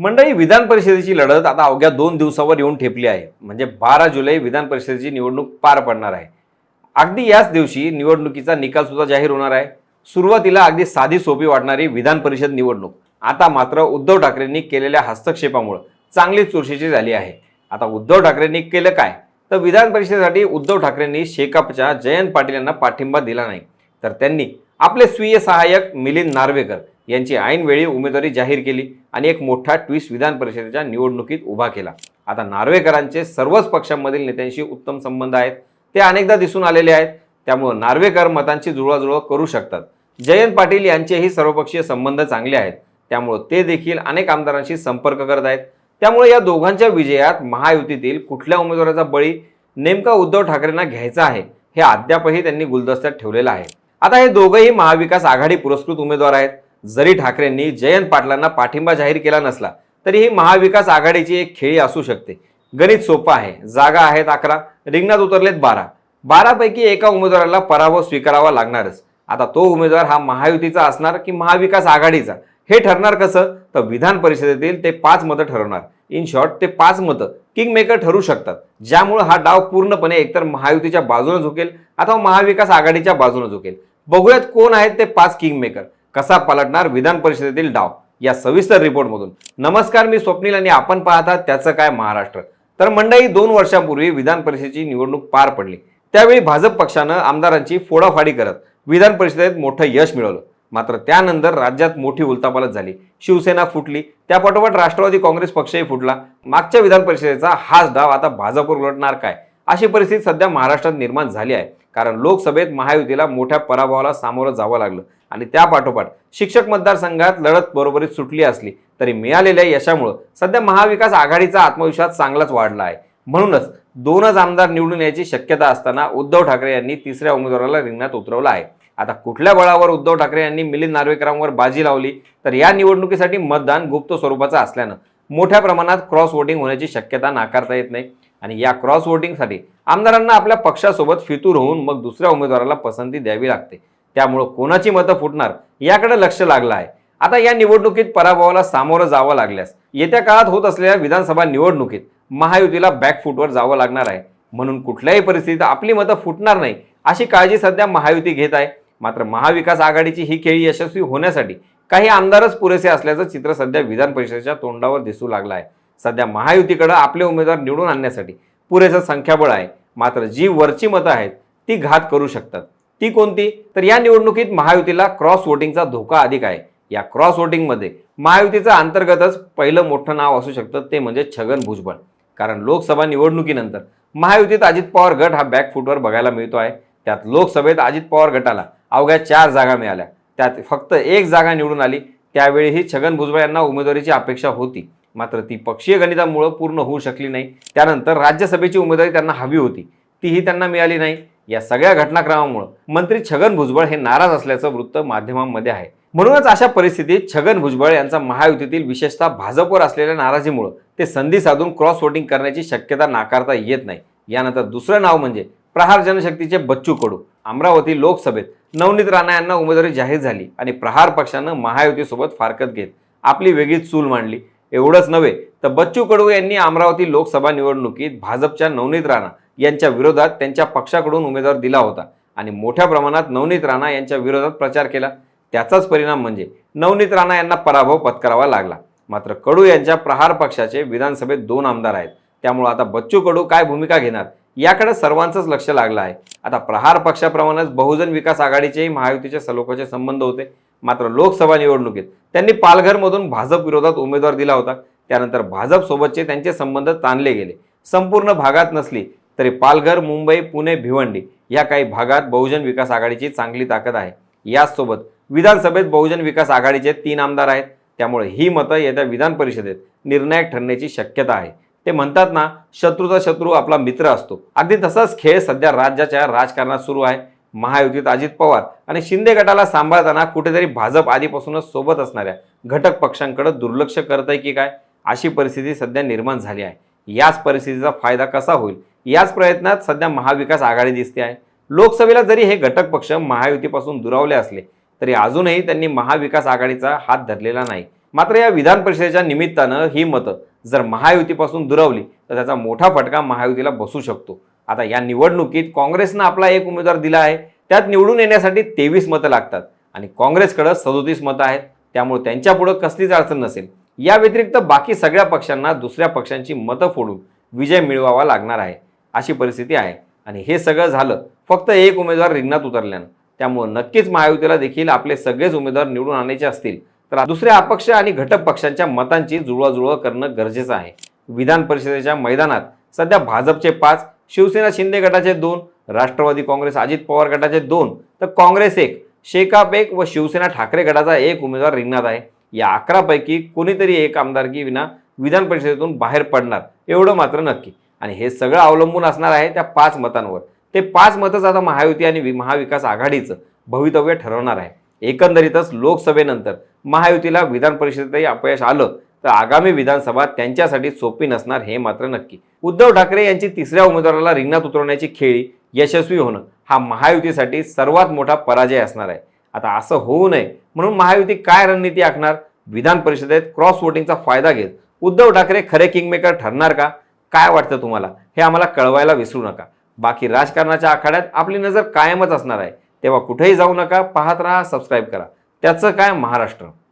मंडळी विधान परिषदेची लढत आता अवघ्या दोन दिवसावर येऊन ठेपली आहे. म्हणजे बारा जुलै विधान परिषदेची निवडणूक पार पडणार आहे. अगदी याच दिवशी निवडणुकीचा निकाल सुद्धा जाहीर होणार आहे. सुरुवातीला अगदी साधी सोपी वाटणारी विधान परिषद निवडणूक. आता मात्र उद्धव ठाकरेंनी केलेल्या हस्तक्षेपामुळं चांगली चुरशीची झाली आहे. आता उद्धव ठाकरेंनी केलं काय? तर विधान परिषदेसाठी उद्धव ठाकरेंनी शेकापच्या जयंत पाटील यांना पाठिंबा दिला नाही. तर त्यांनी आपले स्वीय सहाय्यक मिलिंद नार्वेकर यांची ऐनवेळी उमेदवारी जाहीर केली आणि एक मोठा ट्विस्ट विधान परिषदेच्या निवडणुकीत उभा केला. आता नार्वेकरांचे सर्वच पक्षांमधील नेत्यांशी उत्तम संबंध आहेत. ते अनेकदा दिसून आलेले आहेत. त्यामुळं नार्वेकर मतांची जुळवाजुळव करू शकतात. जयंत पाटील यांचेही सर्वपक्षीय संबंध चांगले आहेत. त्यामुळं ते देखील अनेक आमदारांशी संपर्क करत आहेत. त्यामुळे या दोघांच्या विजयात महायुतीतील कुठल्या उमेदवाराचा बळी नेमका उद्धव ठाकरेंना घ्यायचा आहे हे अद्यापही त्यांनी गुलदस्त्यात ठेवलेलं आहे. आता हे दोघंही महाविकास आघाडी पुरस्कृत उमेदवार आहेत. जरी ठाकरेंनी जयंत पाटलांना पाठिंबा जाहीर केला नसला तरी ही महाविकास आघाडीची एक खेळी असू शकते. गणित सोपं आहे. जागा आहेत अकरा रिंगणात उतरलेत बारा. बारापैकी एका उमेदवाराला पराभव स्वीकारावा लागणारच. आता तो उमेदवार हा महायुतीचा असणार की महाविकास आघाडीचा? हे ठरणार कसं? तर विधान परिषदेतील ते पाच मतं ठरवणार. इन शॉर्ट ते पाच मतं किंग मेकर ठरू शकतात. ज्यामुळे हा डाव पूर्णपणे एकतर महायुतीच्या बाजूने झुकेल अथवा महाविकास आघाडीच्या बाजूने झुकेल. बघूयात कोण आहेत ते पाच किंग मेकर कसा पलटणार विधान परिषदेतील डाव या सविस्तर रिपोर्टमधून. नमस्कार मी स्वप्नील आणि आपण पाहता त्याचं काय महाराष्ट्र. तर मंडई दोन वर्षांपूर्वी विधान परिषदेची निवडणूक पार पडली. त्यावेळी भाजप पक्षानं आमदारांची फोडाफाडी करत विधान परिषदेत मोठं यश मिळवलं. मात्र त्यानंतर राज्यात मोठी उलतापालत झाली. शिवसेना फुटली. त्यापाठोपाठ राष्ट्रवादी काँग्रेस पक्षही फुटला. मागच्या विधान परिषदेचा हाच डाव आता भाजपवर उलटणार काय? अशी परिस्थिती सध्या महाराष्ट्रात निर्माण झाली आहे. कारण लोकसभेत महायुतीला मोठ्या पराभवाला सामोरं जावं लागलं. आणि त्यापाठोपाठ शिक्षक मतदारसंघात लढत बरोबरीत सुटली असली तरी मिळालेल्या यशामुळं सध्या महाविकास आघाडीचा आत्मविश्वास चांगलाच वाढला आहे. म्हणूनच दोनच आमदार निवडून यायची शक्यता असताना उद्धव ठाकरे यांनी तिसऱ्या उमेदवाराला रिंगणात उतरवलं आहे. आता कुठल्या बळावर उद्धव ठाकरे यांनी मिलिंद नार्वेकरांवर बाजी लावली तर या निवडणुकीसाठी मतदान गुप्त स्वरूपाचं असल्यानं मोठ्या प्रमाणात क्रॉस वोटिंग होण्याची शक्यता नाकारता येत नाही. आणि या क्रॉस वोटिंगसाठी आमदारांना आपल्या पक्षासोबत फितूर होऊन मग दुसऱ्या उमेदवाराला पसंती द्यावी लागते. त्यामुळं कोणाची मतं फुटणार याकडे लक्ष लागलं आहे. आता या निवडणुकीत पराभवाला सामोरं जावं लागल्यास येत्या काळात होत असलेल्या विधानसभा निवडणुकीत महायुतीला बॅकफूटवर जावं लागणार आहे. म्हणून कुठल्याही परिस्थितीत आपली मतं फुटणार नाही अशी काळजी सध्या महायुती घेत आहे. मात्र महाविकास आघाडीची ही खेळी यशस्वी होण्यासाठी काही आमदारच पुरेसे असल्याचं चित्र सध्या विधान परिषदेच्या तोंडावर दिसू लागलं आहे. सध्या महायुतीकडं आपले उमेदवार निवडून आणण्यासाठी पुरेसं संख्याबळ आहे. मात्र जी वरची मतं आहेत ती घात करू शकतात. ती कोणती? तर या निवडणुकीत महायुतीला क्रॉस वोटिंगचा धोका अधिक आहे. या क्रॉस वोटिंगमध्ये महायुतीचं अंतर्गतच पहिलं मोठं नाव असू शकतं ते म्हणजे छगन भुजबळ. कारण लोकसभा निवडणुकीनंतर महायुतीत अजित पवार गट हा बॅकफुटवर बघायला मिळतो आहे. त्यात लोकसभेत अजित पवार गटाला अवघ्या चार जागा मिळाल्या. त्यात फक्त एक जागा निवडून आली. त्यावेळीही छगन भुजबळ यांना उमेदवारीची अपेक्षा होती. मात्र ती पक्षीय गणितामुळं पूर्ण होऊ शकली नाही. त्यानंतर राज्यसभेची उमेदवारी त्यांना हवी होती. तीही त्यांना मिळाली नाही. या सगळ्या घटनाक्रमामुळं मंत्री छगन भुजबळ हे नाराज असल्याचं वृत्त माध्यमांमध्ये आहे. म्हणूनच अशा परिस्थितीत छगन भुजबळ यांचा महायुतीतील विशेषतः भाजपवर असलेल्या नाराजीमुळं ते संधी साधून क्रॉस वोटिंग करण्याची शक्यता नाकारता येत नाही. यानंतर दुसरं नाव म्हणजे प्रहार जनशक्तीचे बच्चू कडू. अमरावती लोकसभेत नवनीत राणा यांना उमेदवारी जाहीर झाली आणि प्रहार पक्षानं महायुतीसोबत फारकत घेत आपली वेगळीच चूल मांडली. एवढंच नव्हे तर बच्चू कडू यांनी अमरावती लोकसभा निवडणुकीत भाजपच्या नवनीत राणा यांच्या विरोधात त्यांच्या पक्षाकडून उमेदवार दिला होता आणि मोठ्या प्रमाणात नवनीत राणा यांच्या विरोधात प्रचार केला. त्याचाच परिणाम म्हणजे नवनीत राणा यांना पराभव पत्करावा लागला. मात्र कडू यांच्या प्रहार पक्षाचे विधानसभेत दोन आमदार आहेत. त्यामुळे आता बच्चू कडू काय भूमिका घेणार याकडे सर्वांचंच लक्ष लागलं आहे. आता प्रहार पक्षाप्रमाणेच बहुजन विकास आघाडीचेही महायुतीचे सलोखाचे संबंध होते. मात्र लोकसभा निवडणुकीत त्यांनी पालघरमधून भाजप विरोधात उमेदवार दिला होता. त्यानंतर भाजपसोबतचे त्यांचे संबंध ताणले गेले. संपूर्ण भागात नसली तरी पालघर मुंबई पुणे भिवंडी या काही भागात बहुजन विकास आघाडीची चांगली ताकद आहे. याचसोबत विधानसभेत बहुजन विकास आघाडीचे तीन आमदार आहेत. त्यामुळे ही मतं येत्या विधान परिषदेत निर्णायक ठरण्याची शक्यता आहे. ते म्हणतात ना शत्रूचा शत्रू आपला मित्र असतो. अगदी तसाच खेळ सध्या राज्याच्या राजकारणात सुरू आहे. महायुतीत अजित पवार आणि शिंदे गटाला सांभाळताना कुठेतरी भाजप आधीपासूनच सोबत असणाऱ्या घटक पक्षांकडे दुर्लक्ष करत आहे की काय? अशी परिस्थिती सध्या निर्माण झाली आहे. याच परिस्थितीचा फायदा कसा होईल? याच प्रयत्नात सध्या महाविकास आघाडी दिसते आहे. लोकसभेला जरी हे घटक पक्ष महायुतीपासून दुरावले असले तरी अजूनही त्यांनी महाविकास आघाडीचा हात धरलेला नाही. मात्र या विधान परिषदेच्या निमित्तानं ही मतं जर महायुतीपासून दुरावली तर त्याचा मोठा फटका महायुतीला बसू शकतो. आता या निवडणुकीत काँग्रेसनं आपला एक उमेदवार दिला आहे त्यात निवडून येण्यासाठी तेवीस मतं लागतात. आणि काँग्रेसकडं सदोतीस मतं आहेत त्यामुळे त्यांच्यापुढं कसलीच अडचण नसेल. या व्यतिरिक्त बाकी सगळ्या पक्षांना दुसऱ्या पक्षांची मतं फोडून विजय मिळवावा लागणार आहे अशी परिस्थिती आहे. आणि हे सगळं झालं फक्त एक उमेदवार रिंगणात उतरल्यानं. त्यामुळे नक्कीच महायुतीला देखील आपले सगळेच उमेदवार निवडून आणायचे असतील. तर दुसऱ्या अपक्ष आणि घटक पक्षांच्या मतांची जुळवाजुळव करणं गरजेचं आहे. विधान परिषदेच्या मैदानात सध्या भाजपचे पाच शिवसेना शिंदे गटाचे दोन राष्ट्रवादी काँग्रेस अजित पवार गटाचे दोन तर काँग्रेस एक शेकाप एक व शिवसेना ठाकरे गटाचा एक उमेदवार रिंगणात आहे. या अकरापैकी कोणीतरी एक आमदारकी विना विधान परिषदेतून बाहेर पडणार एवढं मात्र नक्की. आणि हे सगळं अवलंबून असणार आहे त्या पाच मतांवर. ते पाच मतच आता महायुती आणि वि- महाविकास आघाडीचं भवितव्य ठरवणार आहे. एकंदरीतच लोकसभेनंतर महायुतीला विधान परिषदेतही अपयश आलं तर आगामी विधानसभा त्यांच्यासाठी सोपी नसणार हे मात्र नक्की. उद्धव ठाकरे यांची तिसऱ्या उमेदवाराला रिंगणात उतरवण्याची खेळी यशस्वी होणं हा महायुतीसाठी सर्वात मोठा पराजय असणार आहे. आता असं होऊ नये म्हणून महायुती काय रणनीती आखणार? विधान परिषदेत क्रॉस वोटिंगचा फायदा घेत उद्धव ठाकरे खरे किंगमेकर ठरणार का? काय वाटतं तुम्हाला? हे आम्हाला कळवायला विसरू नका. बाकी राजकारणाच्या आखाड्यात आपली नजर कायमच असणार आहे. तेव्हा कुठेही जाऊ नका पाहत राहा सबस्क्राईब करा. त्याचं काय? महाराष्ट्र.